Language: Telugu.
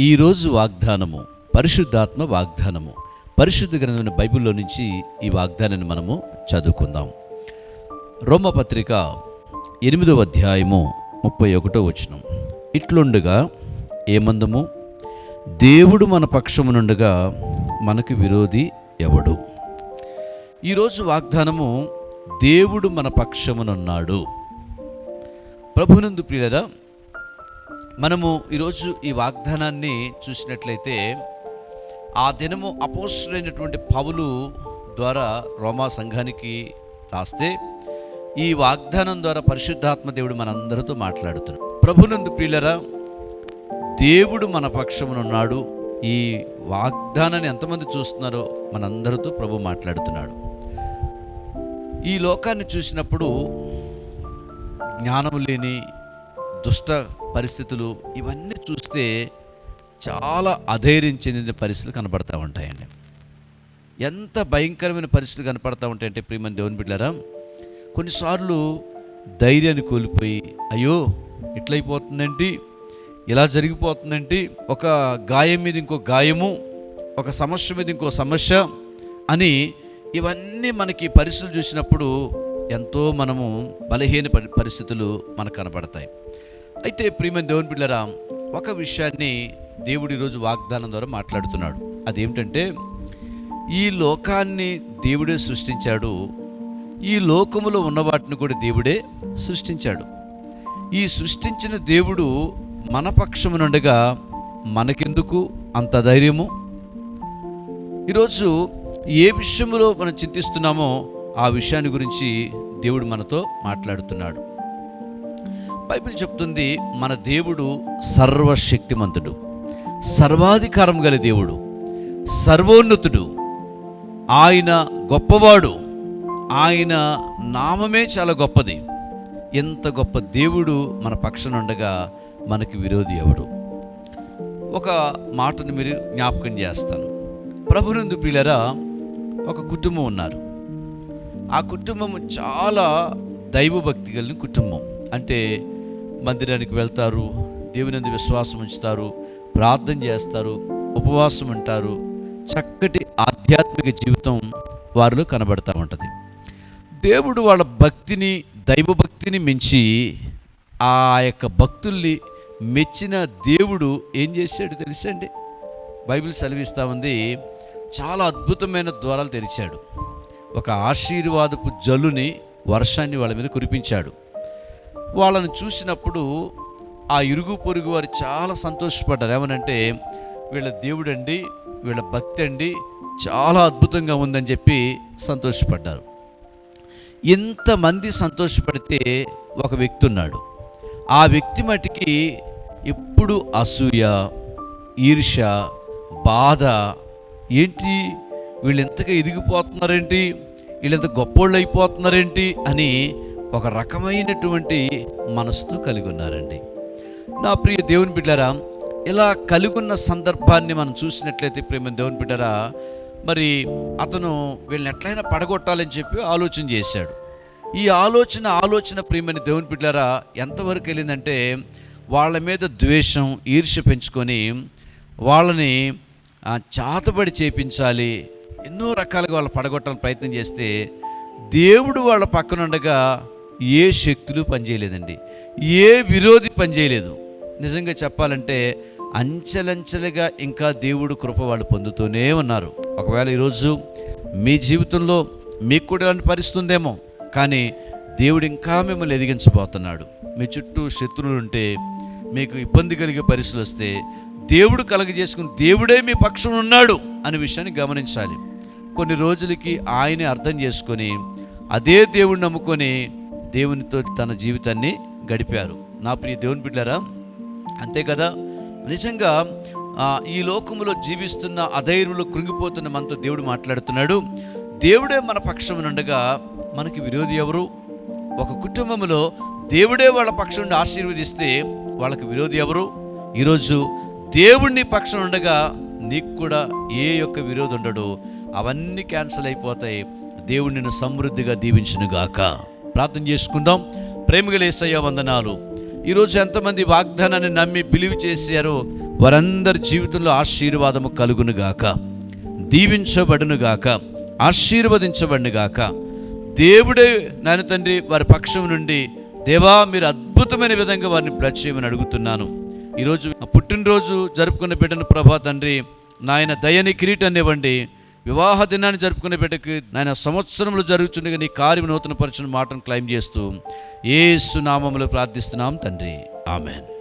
ఈరోజు వాగ్దానము పరిశుద్ధాత్మ వాగ్దానము. పరిశుద్ధ గ్రంథమైన బైబిల్లో నుంచి ఈ వాగ్దానాన్ని మనము చదువుకుందాం. రోమపత్రిక ఎనిమిదవ అధ్యాయము ముప్పై ఒకటో వచనం. ఇట్లుండగా ఏమందము? దేవుడు మన పక్షమునుండగా మనకు విరోధి ఎవడు? ఈరోజు వాగ్దానము దేవుడు మన పక్షమునున్నాడు. ప్రభునందు ప్రియులరా మనము ఈరోజు ఈ వాగ్దానాన్ని చూసినట్లయితే ఆ దినము అపోసరైనటువంటి పౌలు ద్వారా రోమా సంఘానికి రాస్తే ఈ వాగ్దానం ద్వారా పరిశుద్ధాత్మ దేవుడు మనందరితో మాట్లాడుతున్నాడు. ప్రభునందు ప్రియులరా దేవుడు మన పక్షమునున్నాడు ఈ వాగ్దానాన్ని ఎంతమంది చూస్తున్నారో మనందరితో ప్రభు మాట్లాడుతున్నాడు. ఈ లోకాన్ని చూసినప్పుడు జ్ఞానం లేని దుష్ట పరిస్థితులు ఇవన్నీ చూస్తే చాలా అధైర్యం చెందిన పరిస్థితులు కనపడతా ఉంటాయండి. ఎంత భయంకరమైన పరిస్థితులు కనపడతా ఉంటాయంటే ప్రియమని దేవుని బిడ్డారా కొన్నిసార్లు ధైర్యాన్ని కోల్పోయి అయ్యో ఇట్లయిపోతుందండి ఇలా జరిగిపోతుందంటే? ఒక గాయం మీద ఇంకో గాయము ఒక సమస్య మీద ఇంకో సమస్య అని ఇవన్నీ మనకి పరిస్థితులు చూసినప్పుడు ఎంతో మనము బలహీన పరిస్థితులు మనకు కనపడతాయి అయితే ప్రియమైన దేవుని బిడ్డరా ఒక విషయాన్ని దేవుడు ఈరోజు వాగ్దానం ద్వారా మాట్లాడుతున్నాడు. అదేమిటంటే ఈ లోకాన్ని దేవుడే సృష్టించాడు. ఈ లోకములో ఉన్న వాటిని కూడా దేవుడే సృష్టించాడు. ఈ సృష్టించిన దేవుడు మన పక్షమునుండగా మనకెందుకు అంత ధైర్యము? ఈరోజు ఏ విషయంలో మనం చింతిస్తున్నామో ఆ విషయాన్ని గురించి దేవుడు మనతో మాట్లాడుతున్నాడు. బైబిల్ చెప్తుంది మన దేవుడు సర్వశక్తిమంతుడు సర్వాధికారం గల దేవుడు సర్వోన్నతుడు. ఆయన గొప్పవాడు ఆయన నామమే చాలా గొప్పది. ఎంత గొప్ప దేవుడు మన పక్షాన ఉండగా మనకి విరోధి ఎవడు ఒక మాటను మీరు జ్ఞాపకం చేస్తాను. ప్రభునందు ప్రియులరా ఒక కుటుంబం ఉన్నారు. ఆ కుటుంబం చాలా దైవభక్తి కలిగిన కుటుంబం. అంటే మందిరానికి వెళ్తారు. దేవుని విశ్వాసం ఉంచుతారు. ప్రార్థన చేస్తారు. ఉపవాసం ఉంటారు. చక్కటి ఆధ్యాత్మిక జీవితం వారిలో కనబడతా ఉంటుంది. దేవుడు వాళ్ళ భక్తిని దైవభక్తిని మించి ఆ యొక్క భక్తుల్ని మెచ్చిన దేవుడు ఏం చేశాడు తెలుసండి బైబిల్ సెలవిస్తా ఉంది. చాలా అద్భుతమైన ద్వారాలు తెరిచాడు. ఒక ఆశీర్వాదపు జల్లుని వర్షాన్ని వాళ్ళ మీద కురిపించాడు. వాళ్ళని చూసినప్పుడు ఆ ఇరుగు పొరుగు వారు చాలా సంతోషపడ్డారు. ఏమనంటే వీళ్ళ దేవుడండి వీళ్ళ భక్తి అండి చాలా అద్భుతంగా ఉందని చెప్పి సంతోషపడ్డారు. ఇంతమంది సంతోషపడితే ఒక వ్యక్తి ఉన్నాడు. ఆ వ్యక్తి మటుకి ఎప్పుడు అసూయ ఈర్ష బాధ ఏంటి వీళ్ళు ఎంతగా ఎదిగిపోతున్నారేంటి వీళ్ళెంత గొప్పోళ్ళు అయిపోతున్నారేంటి అని ఒక రకమైనటువంటి మనసుతో కలిగి ఉన్నారండి. నా ప్రియ దేవుని బిడ్డారా ఇలా కలిగున్న సందర్భాన్ని మనం చూసినట్లయితే ప్రేమ దేవుని బిడ్డారా మరి అతను వీళ్ళని ఎట్లయినా పడగొట్టాలని చెప్పి ఆలోచన చేశాడు. ఈ ఆలోచన ఆలోచన ప్రియమని దేవుని బిడ్డారా ఎంతవరకు వెళ్ళిందంటే వాళ్ళ మీద ద్వేషం ఈర్ష్య పెంచుకొని వాళ్ళని చాతబడి చేపించాలి ఎన్నో రకాలుగా వాళ్ళు పడగొట్టాలని ప్రయత్నం చేస్తే దేవుడు వాళ్ళ పక్కనుండగా ఏ శక్తులు పనిచేయలేదండి. ఏ విరోధి పనిచేయలేదు. నిజంగా చెప్పాలంటే అంచెలంచెలుగా ఇంకా దేవుడు కృప వాళ్ళు పొందుతూనే ఉన్నారు. ఒకవేళ ఈరోజు మీ జీవితంలో మీకు కూడా ఇలాంటి పరిస్థితుందేమో కానీ దేవుడు ఇంకా మిమ్మల్ని ఎదిగించబోతున్నాడు. మీ చుట్టూ శత్రువులు ఉంటే మీకు ఇబ్బంది కలిగే పరిస్థితులు వస్తే దేవుడు కలగజేసుకుని దేవుడే మీ పక్షం ఉన్నాడు అనే విషయాన్ని గమనించాలి. కొన్ని రోజులకి ఆయనే అర్థం చేసుకొని అదే దేవుడిని నమ్ముకొని దేవునితో తన జీవితాన్ని గడిపారు. నా ప్రియ దేవుని బిడ్డారా అంతే కదా? నిజంగా ఈ లోకంలో జీవిస్తున్న అధైర్యంలో కృంగిపోతున్న మనతో దేవుడు మాట్లాడుతున్నాడు. దేవుడే మన పక్షమునుండగా మనకి విరోధి ఎవరు? ఒక కుటుంబంలో దేవుడే వాళ్ళ పక్షం నుండి ఆశీర్వదిస్తే వాళ్ళకి విరోధి ఎవరు? ఈరోజు దేవుడిని పక్షం ఉండగా నీకు కూడా ఏ యొక్క విరోధి ఉండడు. అవన్నీ క్యాన్సిల్ అయిపోతాయి. దేవుడు నిన్ను సమృద్ధిగా దీవించునుగాక. ప్రార్థన చేసుకుందాం. ప్రేమగలేసయ్య వందనాలు. ఈరోజు ఎంతమంది వాగ్దానాన్ని నమ్మి బిలీవ్ చేశారో వారందరి జీవితంలో ఆశీర్వాదము కలుగునుగాక. దీవించబడునుగాక ఆశీర్వదించబడినగాక. దేవుడే నాయన తండ్రి వారి పక్షం నుండి దేవా మీరు అద్భుతమైన విధంగా వారిని బ్లడ్ చేయమని అడుగుతున్నాను. ఈరోజు పుట్టినరోజు జరుపుకున్న బిడ్డను ప్రభా తండ్రి నాయన దయని కిరీటాన్ని ఇవ్వండి. వివాహ దినాన్ని జరుపుకునే బిడ్డకి నాయన సంవత్సరంలో జరుగుతుండగా నీ కార్యం నూతన పరిచిన మాటను క్లైమ్ చేస్తూ ఏ సునామములు ప్రార్థిస్తున్నాం తండ్రి. ఆమెన్.